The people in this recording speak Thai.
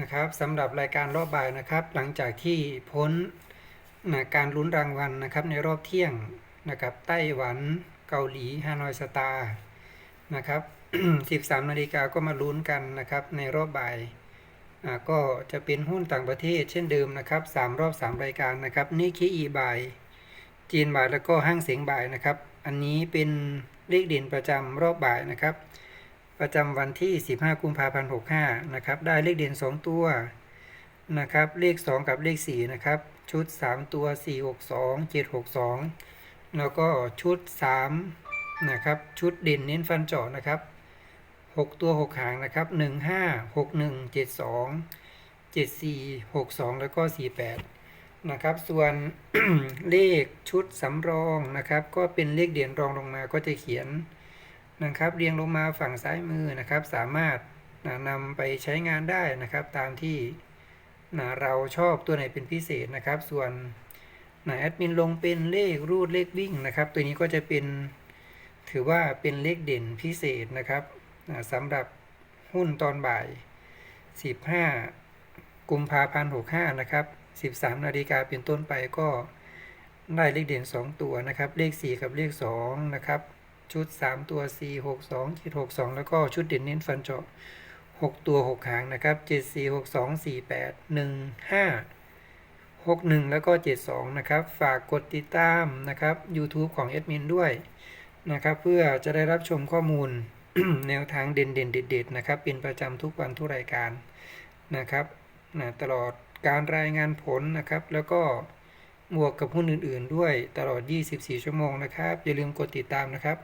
นะครับสำหรับรายการรอบบ่ายนะครับ หลังจากที่พ้นนะการลุ้นรางวัลนะครับ ในรอบเที่ยงนะครับไต้หวันเกาหลีฮานอยสตาร์นะครับ13นาฬิกาก็มาลุ้นกันนะครับ ในรอบบ่ายก็จะเป็นหุ้นต่างประเทศเช่นเดิมนะครับ 3 รอบ 3 รายการนะครับนิเคอีบ่าย จีนบ่ายแล้วก็ห้างเสียงบ่ายนะครับ อันนี้เป็นเลขเด่นประจำรอบบ่ายนะครับ ประจำวันที่ 15 กุมภาพันธ์65นะครับได้เลขเด่น 2 ตัวนะครับเลข 2 กับเลข4นะครับชุด 3 ตัว 462 762 แล้วก็ชุด3นะครับชุดเด่นเน้นฟันเจาะนะครับ 6 ตัว 6 หางนะครับ 15 61 72 74 62 แล้วก็ 48นะครับส่วนเลขชุดสำรองนะครับก็เป็นเลขเด่นรองลงมาก็จะเขียน นะครับเรียงลงมาฝั่งซ้ายมือนะครับ สามารถนำไปใช้งานได้นะครับ ตามที่เราชอบตัวไหนเป็นพิเศษนะครับ ส่วนแอดมินลงเป็นเลขรูดเลขวิ่งนะครับ ตัวนี้ก็จะเป็นถือว่าเป็นเลขเด่นพิเศษนะครับสำหรับหุ้นตอนบ่าย 15 กุมภาพันธ์65 นะครับ 13 นาฬิกาเป็นต้นไปก็ได้เลขเด่น 2 ตัวนะครับ เลข 4 กับเลข 2 นะครับ ชุด 3 ตัว 4 6 2 7 6 2 แล้วก็ชุดเด่นเน้นฟันเจาะ 6 ตัว 6 หางนะครับ 7 4 6 2 4 8 1 5 6 1 แล้วก็ 72 นะครับ ฝากกดติดตามนะครับ YouTube ของ a d m i n ด้วยนะครับ เพื่อจะได้รับชมข้อมูลแนวทางเด่นเด่นเด็ดๆนะครับ เป็นประจำทุกวันทุกรายการนะครับนะตลอดการรายงานผลนะครับ แล้วก็บวกกับหุ้นอื่นๆ ด้วยตลอด 24 ชั่วโมงนะครับ อย่าลืมกดติดตามนะครับ